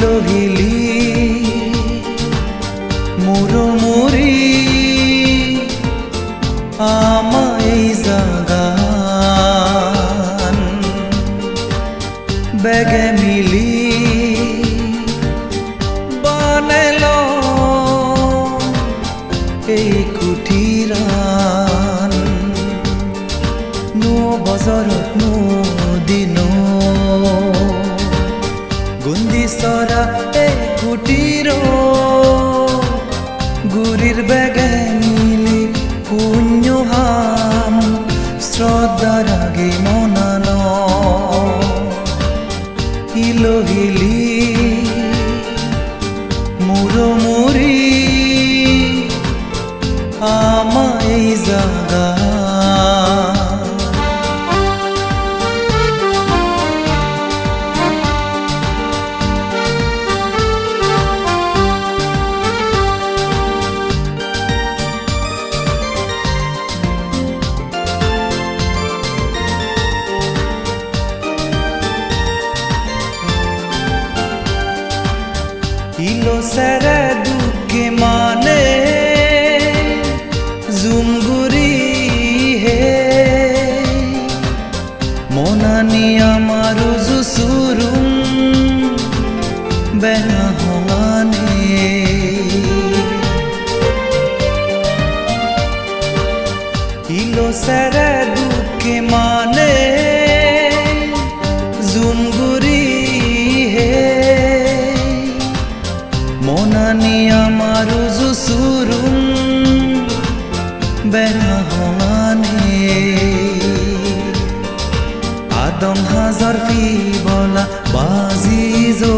হিলি মুরমুরি আমায় জাগান। বেগে মিলি এই কুটিৰ গুৰিৰ বেগে মিলি পুণ্য হাম শ্ৰদ্ধাৰাগে মনান। হিলহিলি মুরমুরি আমায় জাগা সেরে দুঃখে মানে জুমগুরি হে। মনানি আমার জুসুরুম ইলো সেরে বেরহমানে আদম হাজার ফি বলা বাজি যো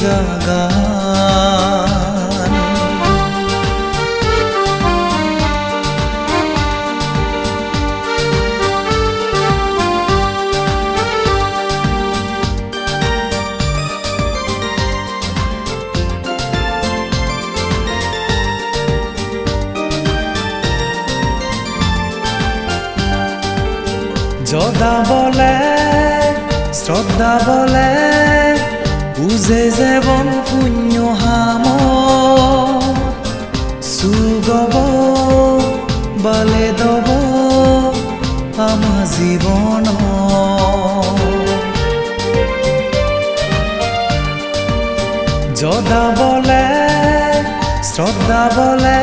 জাগান। যদা বলে শ্রদ্ধা বলে বুঝে যেবন পুণ্য হাম সুগব বলে দব আমা জীবন। যদা বলে, শ্রদ্ধা বলে,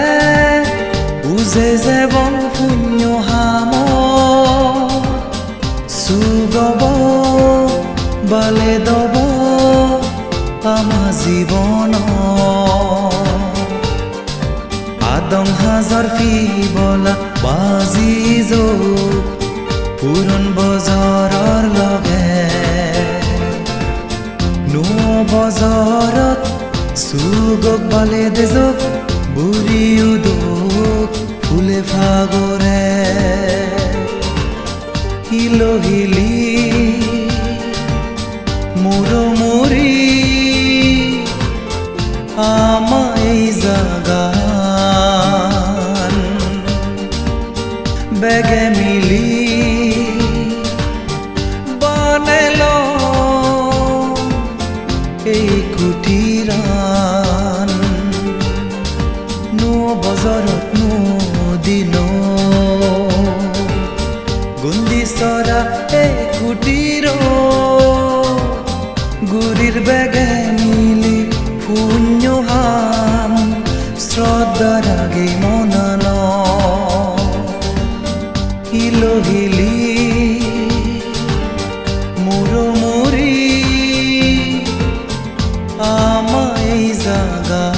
বুঝে যেবন পুণ্য হাম সুগব বলে দব ফি বলা বাজি যো পুরন বজাৰৰ লগে। নুয় বজাৰত চুগক বালে দেজক বুঢ়ী উদক ফুলে ফাগৰে। হিলহিলি মুরমুরি বেগে মিলি বানেল এই কুটিরান নো বজাৰত, নো দিন। গুন্দি চৰা এই কুটিৰ। গুৰিৰ বেগে বান্ধিলি মুরমুরি আমায় জাগা